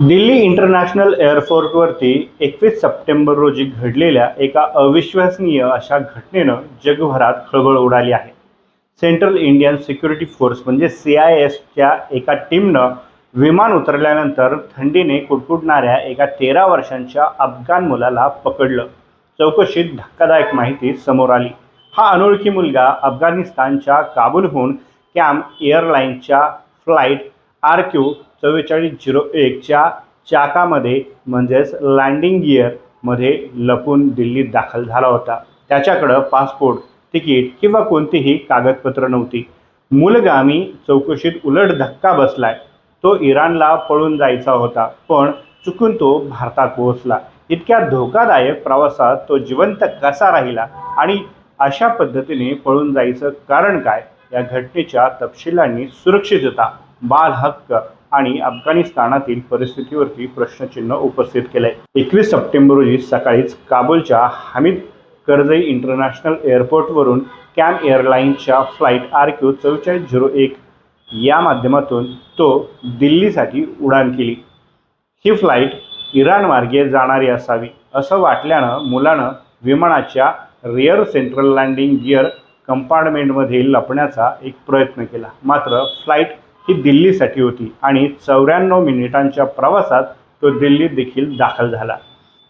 Delhi international एअरपोर्टवरती एकवीस September रोजी घडलेल्या एका अविश्वसनीय अशा घटनेनं जगभरात खळबळ उडाली आहे. सेंट्रल इंडियन सिक्युरिटी फोर्स म्हणजे सी आय एसच्या एका टीमनं विमान उतरल्यानंतर थंडीने कुडकुडणाऱ्या एका तेरा वर्षांच्या अफगाण मुलाला पकडलं. चौकशीत धक्कादायक माहिती समोर आली. हा अनोळखी मुलगा अफगाणिस्तानच्या काबूलहून कॅम एअरलाईनच्या फ्लाईट आर क्यू चव्वेचाळीस झिरो एकच्या चाकामध्ये म्हणजेच लँडिंग गिअरमध्ये लपून दिल्लीत दाखल झाला होता. त्याच्याकडं पासपोर्ट तिकीट किंवा कोणतीही कागदपत्र नव्हती. मूलगामी चौकशीत उलट धक्का बसलाय. तो इराणला पळून जायचा होता पण चुकून तो भारतात पोहोचला. इतक्या धोकादायक प्रवासात तो जिवंत कसा राहिला आणि अशा पद्धतीने पळून जायचं कारण काय या घटनेच्या तपशिलांनी सुरक्षितता बाल हक्क आणि अफगाणिस्तानातील परिस्थितीवरती प्रश्नचिन्ह उपस्थित केलंय. एकवीस सप्टेंबर रोजी सकाळीच काबूलच्या हामिद कर्जई इंटरनॅशनल एअरपोर्टवरून कॅम एअरलाईनच्या फ्लाईट आर क्यू चव्वेचाळीस झिरो एक या माध्यमातून तो दिल्लीसाठी उडान केली. ही फ्लाईट इराण मार्गे जाणारी असावी असं वाटल्यानं मुलानं विमानाच्या रिअर सेंट्रल लँडिंग गिअर कंपार्टमेंटमध्ये लपण्याचा एक प्रयत्न केला. मात्र फ्लाईट ही दिल्लीसाठी होती आणि चौऱ्याण्णव मिनिटांच्या प्रवासात तो दिल्लीत देखील दाखल झाला.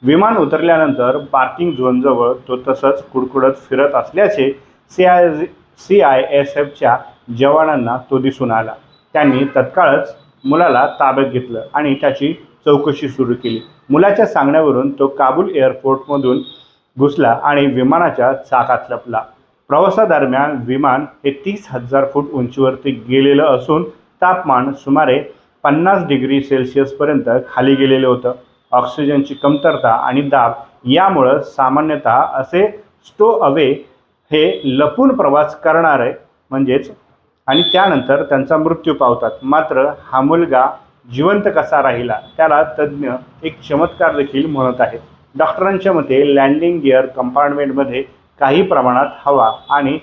विमान उतरल्यानंतर पार्किंग झोनजवळ तो तसंच कुडकुडत फिरत असल्याचे C I C I S एफच्या जवानांना तो दिसून आला. त्यांनी तत्काळच मुलाला ताब्यात घेतलं आणि त्याची चौकशी सुरू केली. मुलाच्या सांगण्यावरून तो काबूल एअरपोर्टमधून घुसला आणि विमानाच्या चाकात लपला. प्रवासादरम्यान विमान हे तीस हजार फूट उंचीवरती गेलेलं असून तापमान सुमारे पन्नास डिग्री सेल्सिअसपर्यंत खाली गेलेलं होतं. ऑक्सिजनची कमतरता आणि दाब यामुळं सामान्यतः असे स्टो अवे हे लपून प्रवास करणारे म्हणजेच आणि त्यानंतर त्यांचा मृत्यू पावतात. मात्र हा मुलगा जिवंत कसा राहिला त्याला तज्ज्ञ एक चमत्कार देखील म्हणत आहेत. डॉक्टरांच्या मते लँडिंग गिअर कंपार्टमेंटमध्ये काही प्रमाणात हवा आणि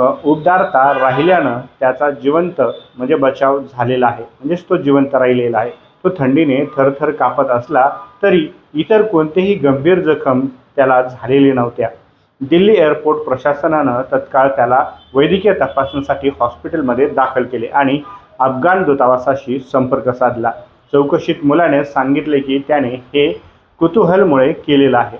उबदारता राहिल्यानं त्याचा जिवंत म्हणजे बचाव झालेला आहे. म्हणजेच तो जिवंत राहिलेला आहे. तो थंडीने थरथर कापत असला तरी इतर कोणतेही गंभीर जखम त्याला झालेली नव्हत्या. दिल्ली एअरपोर्ट प्रशासनानं तत्काळ त्याला वैद्यकीय तपासणीसाठी हॉस्पिटलमध्ये दाखल केले आणि अफगाण दूतावासाशी संपर्क साधला. चौकशीत मुलाने सांगितले की त्याने हे कुतूहलमुळे केलेलं आहे.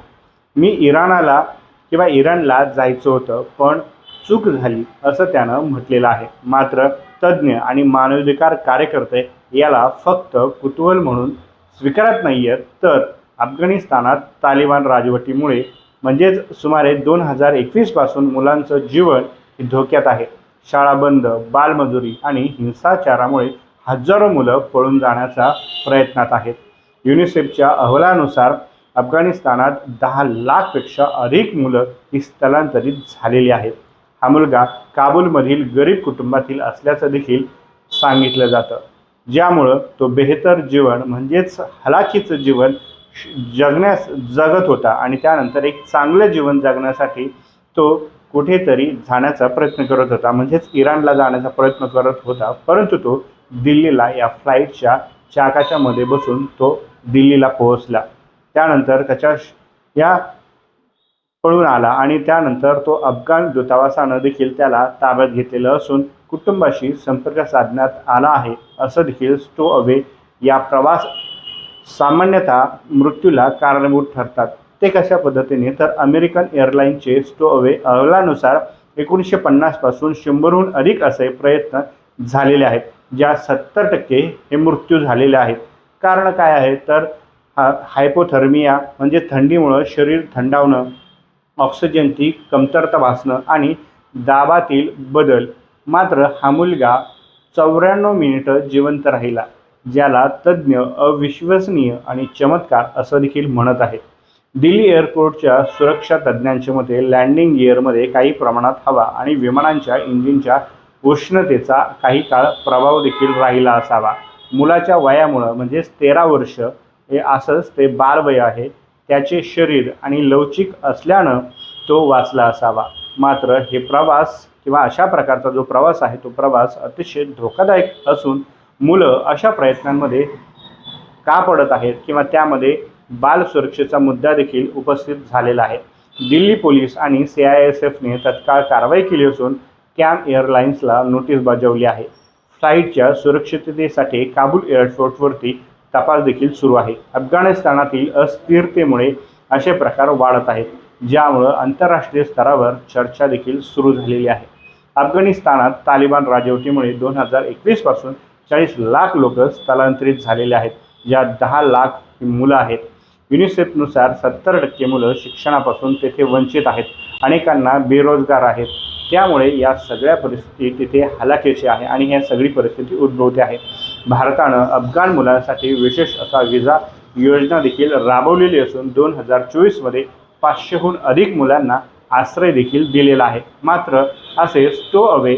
मी इराणाला किंवा इराणला जायचं होतं पण चूक झाली असं त्यानं म्हटलेलं आहे. मात्र तज्ज्ञ आणि मानवाधिकार कार्यकर्ते याला फक्त कुतूहल म्हणून स्वीकारत नाही आहेत तर अफगाणिस्तानात तालिबान राजवटीमुळे म्हणजेच सुमारे दोन हजार एकवीसपासून मुलांचं जीवन हे धोक्यात आहे. शाळा बंद बालमजुरी आणि हिंसाचारामुळे हजारो मुलं पळून जाण्याच्या प्रयत्नात आहेत. युनिसेफच्या अहवालानुसार अफगाणिस्तानात दहा लाखपेक्षा अधिक मुलं ही स्थलांतरित झालेली आहेत. हा मुलगा काबूलमधील गरीब कुटुंबातील असल्याचं देखील सांगितलं जातं. ज्यामुळं तो बेहतर जीवन म्हणजेच हलाखीचं जीवन श- जगण्यास जगत होता आणि त्यानंतर एक चांगलं जीवन जगण्यासाठी तो कुठेतरी जाण्याचा प्रयत्न करत होता म्हणजेच इराणला जाण्याचा प्रयत्न करत होता. परंतु तो दिल्लीला या फ्लाईटच्या चाकाच्या मध्ये बसून तो दिल्लीला पोहोचला. त्यानंतर त्याच्या या पळून आला आणि त्यानंतर तो अफगाण दूतावासानं देखील त्याला ताब्यात घेतलेलं असून कुटुंबाशी संपर्क साधण्यात आला आहे असं देखील स्टो अवे या प्रवास सामान्यतः मृत्यूला कारणीभूत ठरतात. ते कशा पद्धतीने? तर अमेरिकन एअरलाईनचे स्टो अवे अहवालानुसार एकोणीसशे पन्नासपासून शंभरहून अधिक असे प्रयत्न झालेले आहेत ज्या सत्तर टक्के हे मृत्यू झालेले आहेत. कारण काय आहे? तर हा हायपोथर्मिया म्हणजे थंडीमुळं शरीर थंडावणं ऑक्सिजनची कमतरता भासणं आणि दाबातील बदल. मात्र हा मुलगा चौऱ्याण्णव मिनिटं जिवंत राहिला ज्याला तज्ज्ञ अविश्वसनीय आणि चमत्कार असं देखील म्हणत आहेत. दिल्ली एअरपोर्टच्या सुरक्षा तज्ज्ञांच्या मते लँडिंग गिअरमध्ये काही प्रमाणात हवा आणि विमानांच्या इंजिनच्या उष्णतेचा काही काळ प्रभाव देखील राहिला असावा. मुलाच्या वयामुळं म्हणजेच तेरा वर्ष हे असंच ते बालवय आहे. त्याचे शरीर आणि लवचिक असल्यानं तो वाचला असावा. मात्र हे प्रवास किंवा अशा प्रकारचा जो प्रवास आहे तो प्रवास अतिशय धोकादायक असून मुलं अशा प्रयत्नांमध्ये का पडत आहेत किंवा त्यामध्ये बाल सुरक्षेचा मुद्दा देखील उपस्थित झालेला आहे. दिल्ली पोलीस आणि सी आय एस एफने तत्काळ कारवाई केली असून कॅम एअरलाइन्सला नोटीस बजावली आहे. फ्लाईटच्या सुरक्षिततेसाठी काबूल एअरपोर्टवरती तपास देखील सुरू आहे. अफगाणिस्तानातील अस्थिरतेमुळे असे प्रकार वाढत आहेत ज्यामुळं आंतरराष्ट्रीय स्तरावर चर्चा देखील सुरू झालेली आहे. अफगाणिस्तानात तालिबान राजवटीमुळे दोन हजार एकवीसपासून चाळीस लाख लोक स्थलांतरित झालेले आहेत ज्यात दहा लाख मुलं आहेत. युनिसेफनुसार सत्तर टक्के मुलं शिक्षणापासून तेथे वंचित आहेत. अनेकांना बेरोजगार आहेत. त्यामुळे या सगळ्या परिस्थिती तिथे हलाखीची आहे आणि ह्या सगळी परिस्थिती उद्भवते आहे. भारतानं अफगाण मुलांसाठी विशेष असा विजा योजना देखील राबवलेली असून दोन हजार चोवीसमध्ये पाचशेहून अधिक मुलांना आश्रय देखील दिलेला आहे. मात्र असे स्टो अवे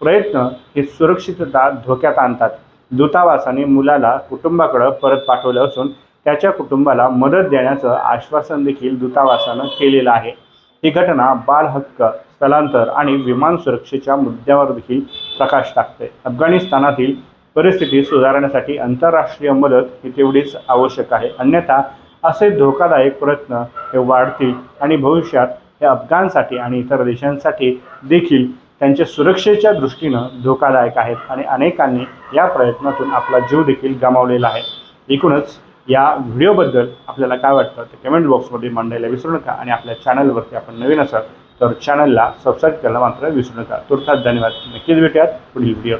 प्रयत्न हे सुरक्षितता धोक्यात आणतात. दूतावासाने मुलाला कुटुंबाकडं परत पाठवलं असून त्याच्या कुटुंबाला मदत देण्याचं आश्वासन देखील दूतावासानं केलेलं आहे. ही घटना बाल हक्क स्थलांतर आणि विमान सुरक्षेच्या मुद्द्यावर देखील प्रकाश टाकते. अफगाणिस्तानातील परिस्थिती सुधारण्यासाठी आंतरराष्ट्रीय मदत ही तेवढीच आवश्यक आहे. अन्यथा असे धोकादायक प्रयत्न हे वाढतील आणि भविष्यात हे अफगाणसाठी आणि इतर देशांसाठी देखील त्यांच्या सुरक्षेच्या दृष्टीनं धोकादायक आहेत आणि अनेकांनी या प्रयत्नातून आपला जीव देखील गमावलेला आहे. एकूणच या व्हिडिओबद्दल आपल्याला काय वाटतं ते कमेंट बॉक्समध्ये मांडायला विसरू नका आणि आपल्या चॅनलवरती आपण नवीन असाल तर चॅनलला सबस्क्राईब करायला मात्र विसरू नका. तुर्तास धन्यवाद. नक्कीच भेटूयात पुढील व्हिडिओ